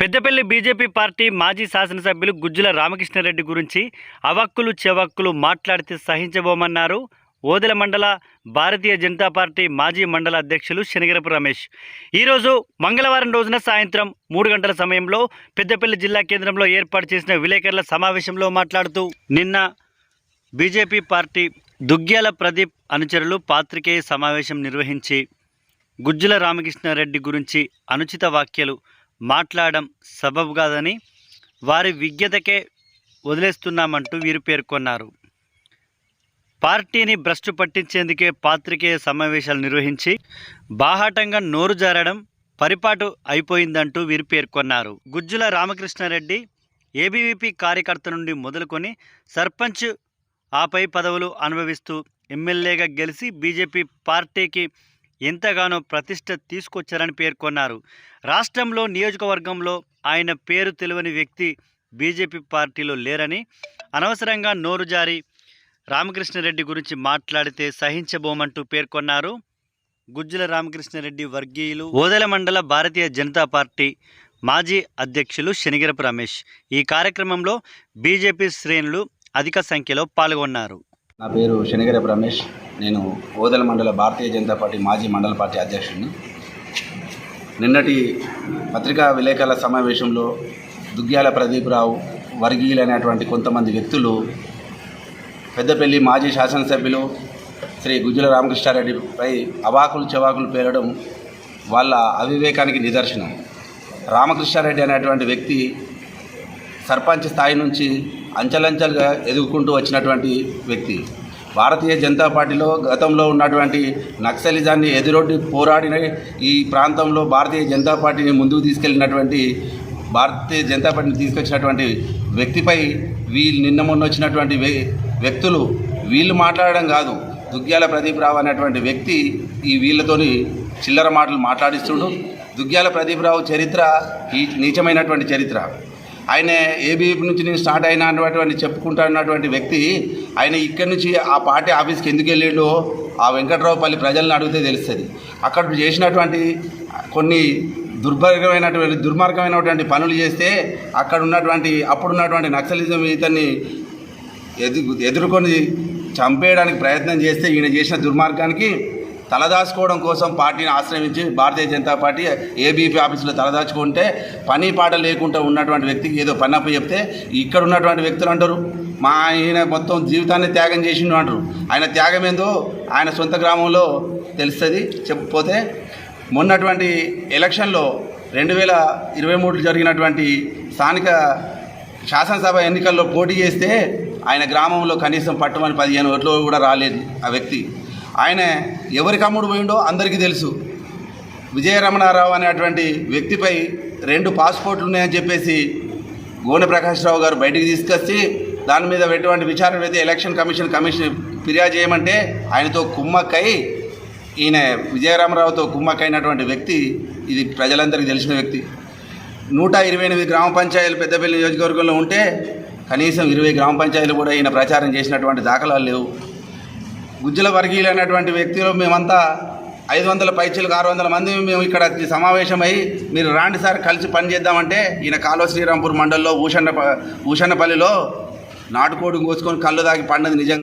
Peddapalli BJP party మాజీ శాసనసభ్యులు గుజ్జుల రామకృష్ణారెడ్డి గురించి అవక్కులు చెవక్కులు మాట్లాడితే సహించబోమన్నారు. ఓదెల మండల భారతీయ జనతా పార్టీ మాజీ మండల అధ్యక్షులు శనిగరపు రమేష్. ఈరోజు మంగళవారం రోజున సాయంత్రం మూడు గంటల సమయంలో పెద్దపల్లి జిల్లా కేంద్రంలో ఏర్పాటు చేసిన విలేకరుల సమావేశంలో మాట్లాడుతూ నిన్న బీజేపీ పార్టీ దుగ్గ్యాల ప్రదీప్ అనుచరులు పాత్రికేయ సమావేశం నిర్వహించి గుజ్జుల రామకృష్ణారెడ్డి గురించి అనుచిత వ్యాఖ్యలు మాట్లాడడం సబబు కాదని వారి విజ్ఞతకే వదిలేస్తున్నామంటూ వీరు పేర్కొన్నారు. పార్టీని భ్రష్టు పట్టించేందుకే పాత్రికేయ సమావేశాలు నిర్వహించి బాహాటంగా నోరు జారడం పరిపాటు అయిపోయిందంటూ వీరు పేర్కొన్నారు. గుజ్జుల రామకృష్ణారెడ్డి ఏబీవీపీ కార్యకర్త నుండి మొదలుకొని సర్పంచ్ ఆపై పదవులు అనుభవిస్తూ ఎమ్మెల్యేగా గెలిచి బీజేపీ పార్టీకి ఎంతగానో ప్రతిష్ట తీసుకొచ్చారని పేర్కొన్నారు. రాష్ట్రంలో నియోజకవర్గంలో ఆయన పేరు తెలియని వ్యక్తి బీజేపీ పార్టీలో లేరని అనవసరంగా నోరు జారి రామకృష్ణారెడ్డి గురించి మాట్లాడితే సహించబోమంటూ పేర్కొన్నారు. గుజ్జుల రామకృష్ణారెడ్డి వర్గీయులు ఓదెల మండల భారతీయ జనతా పార్టీ మాజీ అధ్యక్షులు శనిగిరపు రమేష్ ఈ కార్యక్రమంలో బీజేపీ శ్రేణులు అధిక సంఖ్యలో పాల్గొన్నారు. నా పేరు శనిగరపు రమేష్ నేను ఓదల మండల భారతీయ జనతా పార్టీ మాజీ మండల పార్టీ అధ్యక్షుడిని. నిన్నటి పత్రికా విలేకరుల సమావేశంలో దుగ్గ్యాల ప్రదీప్రావు వర్గీయులు అనేటువంటి కొంతమంది వ్యక్తులు పెద్దపల్లి మాజీ శాసనసభ్యులు శ్రీ గుజ్జుల రామకృష్ణారెడ్డిపై అవాకులు చెవాకులు పేరడం వాళ్ళ అవివేకానికి నిదర్శనం. రామకృష్ణారెడ్డి అనేటువంటి వ్యక్తి సర్పంచ్ స్థాయి నుంచి అంచెలంచెలుగా ఎదుగుకుంటూ వచ్చినటువంటి వ్యక్తి. భారతీయ జనతా పార్టీలో గతంలో ఉన్నటువంటి నక్సలిజాన్ని ఎదురొడ్డి పోరాడిన ఈ ప్రాంతంలో భారతీయ జనతా పార్టీని ముందుకు తీసుకెళ్ళినటువంటి భారతీయ జనతా పార్టీని తీసుకొచ్చినటువంటి వ్యక్తిపై వీళ్ళు నిన్న మొన్న వచ్చినటువంటి వ్య- వ్యక్తులు వీళ్ళు మాట్లాడడం కాదు దుగ్గ్యాల ప్రదీప్ రావు అనేటువంటి వ్యక్తి ఈ వీళ్ళతోని చిల్లర మాటలు మాట్లాడిస్తుండు. దుగ్గ్యాల ప్రదీప్ రావు చరిత్ర ఈ నీచమైనటువంటి చరిత్ర. ఆయన ఏబీవీపీ నుంచి నేను స్టార్ట్ అయినటువంటి చెప్పుకుంటున్నటువంటి వ్యక్తి ఆయన ఇక్కడి నుంచి ఆ పార్టీ ఆఫీస్కి ఎందుకు వెళ్ళాడో ఆ వెంకట్రావుపల్లి ప్రజలను అడిగితే తెలుస్తుంది. అక్కడ చేసినటువంటి కొన్ని దుర్భర్గమైనటువంటి దుర్మార్గమైనటువంటి పనులు చేస్తే అక్కడ ఉన్నటువంటి అప్పుడున్నటువంటి నక్సలిజం ఇతన్ని ఎదు ఎదుర్కొని చంపేయడానికి ప్రయత్నం చేస్తే ఈయన చేసిన దుర్మార్గానికి తలదాచుకోవడం కోసం పార్టీని ఆశ్రయించి భారతీయ జనతా పార్టీ ఏబీపీ ఆఫీసులో తలదాచుకుంటే పని పాట లేకుండా ఉన్నటువంటి వ్యక్తికి ఏదో పని అప్పు చెప్తే ఇక్కడ ఉన్నటువంటి వ్యక్తులు అంటారు. మా ఆయన మొత్తం జీవితాన్ని త్యాగం చేసిండు అంటారు. ఆయన త్యాగం ఏందో ఆయన సొంత గ్రామంలో తెలుస్తుంది చెప్పకపోతే మొన్నటువంటి ఎలక్షన్లో రెండు వేల ఇరవై మూడులో జరిగినటువంటి స్థానిక శాసనసభ ఎన్నికల్లో పోటీ చేస్తే ఆయన గ్రామంలో కనీసం పట్టుమని పదిహేను ఓట్లు కూడా రాలేదు ఆ వ్యక్తి. ఆయన ఎవరికి అమ్ముడు పోయిండో అందరికీ తెలుసు. విజయరమణారావు అనేటువంటి వ్యక్తిపై రెండు పాస్పోర్ట్లు ఉన్నాయని చెప్పేసి గోనె ప్రకాష్ రావు గారు బయటికి తీసుకొచ్చి దాని మీద ఎటువంటి విచారణ అయితే ఎలక్షన్ కమిషన్ కమిషన్ ఫిర్యాదు చేయమంటే ఆయనతో కుమ్మక్కై ఈయన విజయరామరావుతో కుమ్మక్కైనటువంటి వ్యక్తి ఇది ప్రజలందరికీ తెలిసిన వ్యక్తి. నూట ఇరవై ఎనిమిది గ్రామ పంచాయతీలు పెద్దపల్లి నియోజకవర్గంలో ఉంటే కనీసం ఇరవై గ్రామ పంచాయతీలు కూడా ఈయన ప్రచారం చేసినటువంటి దాఖలాలు లేవు. గుజ్జుల వర్గీయులు అనేటువంటి వ్యక్తులు మేమంతా ఐదు వందల పైచీలకు ఆరు వందల మంది మేము ఇక్కడ సమావేశమై మీరు రాండి సార్ కలిసి పనిచేద్దామంటే ఈయన కాలువ శ్రీరాంపూర్ మండలంలో ఊషన్న ఊషన్నపల్లిలో నాటుకోడి కోసుకొని కళ్ళు దాగి పండది నిజంగా.